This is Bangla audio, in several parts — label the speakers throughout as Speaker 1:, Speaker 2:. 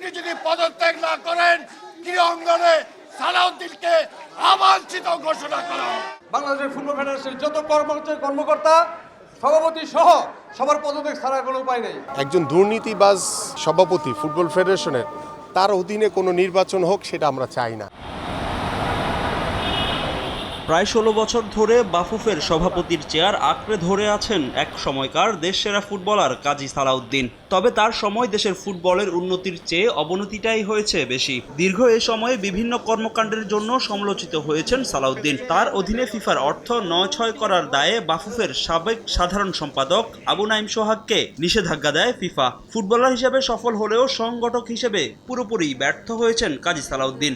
Speaker 1: তিনি যদি পদত্যাগ না করেন ক্রীড়াঙ্গনে সালাউদ্দিনকে আবাঞ্ছিত ঘোষণা করা
Speaker 2: বাংলাদেশের ফুটবল ফেডারেশনের যত কর্মচারী কর্মকর্তা সভাপতি সহ সবার পদত্যাগ ছাড়া কোনো উপায় নেই।
Speaker 3: একজন দুর্নীতিবাজ সভাপতি ফুটবল ফেডারেশনের তার অধীনে কোনো নির্বাচন হোক সেটা আমরা চাই না।
Speaker 4: প্রায় ষোলো বছর ধরে বাফুফের সভাপতির চেয়ার আঁকড়ে ধরে আছেন এক সময়কার দেশসেরা ফুটবলার কাজী সালাউদ্দিন। তবে তার সময় দেশের ফুটবলের উন্নতির চেয়ে অবনতিটাই হয়েছে বেশি। দীর্ঘ এ সময়ে বিভিন্ন কর্মকাণ্ডের জন্য সমালোচিত হয়েছেন সালাউদ্দিন। তার অধীনে ফিফার অর্থ নয় ছয় করার দায়ে বাফুফের সাবেক সাধারণ সম্পাদক আবু নাইম সোহাগকে নিষেধাজ্ঞা দেয় ফিফা। ফুটবলার হিসেবে সফল হলেও সংগঠক হিসেবে পুরোপুরি ব্যর্থ হয়েছেন কাজী সালাউদ্দিন।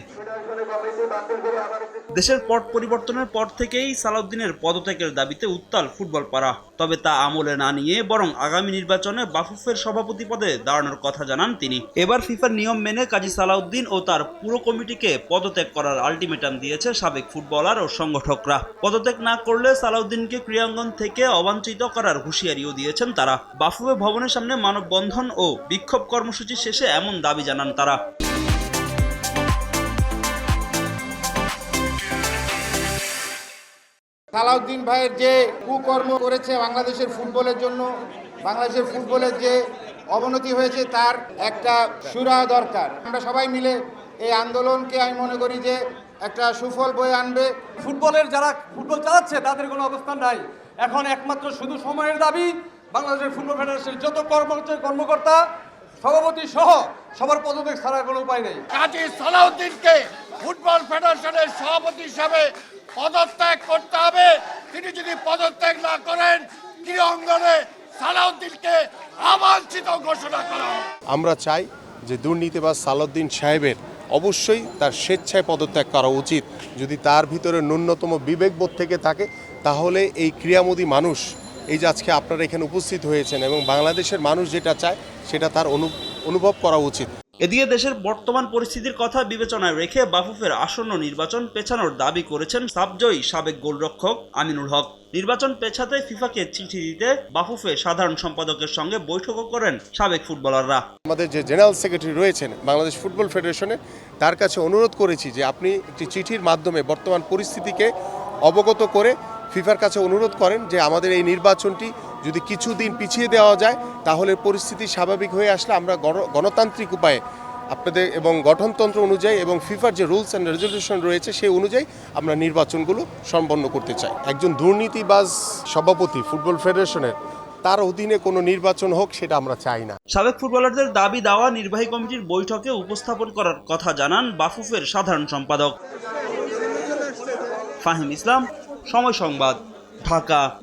Speaker 4: দেশের পট পরিবর্তনের পর থেকেই সালাউদ্দিনের পদত্যাগের দাবিতে উত্তাল ফুটবল পাড়া। তবে তা আমলে না নিয়ে বরং আগামী নির্বাচনে বাফুফের সভাপতি পদে দাঁড়ানোর কথা জানান তিনি। এবার ফিফার নিয়ম মেনে কাজী সালাউদ্দিন ও তার পুরো কমিটিকে পদত্যাগ করার আলটিমেটাম দিয়েছে সাবেক ফুটবলার ও সংগঠকরা। পদত্যাগ না করলে সালাউদ্দিনকে ক্রীড়াঙ্গন থেকে অবাঞ্ছিত করার হুঁশিয়ারিও দিয়েছেন তারা। বাফুফে ভবনের সামনে মানববন্ধন ও বিক্ষোভ কর্মসূচি শেষে এমন দাবি জানান তারা।
Speaker 5: সালাউদ্দিন ভাইয়ের যে কুকর্ম করেছে বাংলাদেশের ফুটবলের জন্য বাংলাদেশের ফুটবলের যে অবনতি হয়েছে তার একটা সুরা দরকার। আমরা সবাই মিলে এই আন্দোলনকে আমি মনে করি যে একটা সুফল বয়ে আনবে।
Speaker 2: ফুটবলের যারা ফুটবল চালাচ্ছে তাদের কোনো অবস্থান নাই। এখন একমাত্র শুধু সময়ের দাবি বাংলাদেশের ফুটবল ফেডারেশনের যত কর্মচারী কর্মকর্তা সভাপতি সহ সবার পদত্যাগ ছাড়া কোনো উপায় নেই।
Speaker 1: কাজী সালাউদ্দিনকে ফুটবল ফেডারেশনের সভাপতি হিসাবে পদত্যাগ করতে হবে। তিনি যদি পদত্যাগ না করেন ক্রীড়া অঙ্গনে সালাউদ্দিনকে আবাঞ্ছিত ঘোষণা করা
Speaker 3: আমরা চাই যে দুর্নীতিবাজ সালাউদ্দিন সাহেবের অবশ্যই তার স্বেচ্ছায় পদত্যাগ করা উচিত। যদি তার ভিতরে ন্যূনতম বিবেকবোধ থেকে থাকে, তাহলে এই ক্রিয়ামোদী মানুষ, এই যে আজকে আপনারা এখানে উপস্থিত হয়েছেন এবং বাংলাদেশের মানুষ যেটা চায়, সেটা তার অনুভব করা উচিত।
Speaker 4: এদিকে দেশের বর্তমান পরিস্থিতির কথা বিবেচনায় রেখে বাফুফের আসন্ন নির্বাচন পেছানোর দাবি করেছেন সাবজয়ী সাবেক গোলরক্ষক আমিনুল হক। নির্বাচন পেছাতে ফিফাকে চিঠি দিতে বাফুফে সাধারণ সম্পাদকের সঙ্গে বৈঠকও করেন সাবেক ফুটবলাররা।
Speaker 3: আমাদের যে জেনারেল সেক্রেটারি রয়েছেন বাংলাদেশ ফুটবল ফেডারেশনে, তার কাছে অনুরোধ করেছি যে আপনি একটি চিঠির মাধ্যমে বর্তমান পরিস্থিতিকে অবগত করে ফিফার কাছে অনুরোধ করেন যে আমাদের এই নির্বাচনটি যদি কিছুদিন পিছিয়ে দেওয়া যায়, তাহলে পরিস্থিতি স্বাভাবিক হয়ে আসলে আমরা গণ- গণতান্ত্রিক উপায়ে আপনাদের এবং গঠনতন্ত্র অনুযায়ী এবং ফিফার যে রুলস অ্যান্ড রেজলিউশন রয়েছে, সেই অনুযায়ী আমরা নির্বাচনগুলো সম্পন্ন করতে চাই। একজন দুর্নীতিবাজ সভাপতি ফুটবল ফেডারেশনের, তার অধীনে কোনো নির্বাচন হোক, সেটা আমরা চাই না।
Speaker 4: সাবেক ফুটবলারদের দাবি দেওয়া নির্বাহী কমিটির বৈঠকে উপস্থাপন করার কথা জানান বাফুফের সাধারণ সম্পাদক। ফাহিম ইসলাম, সময় সংবাদ, ঢাকা।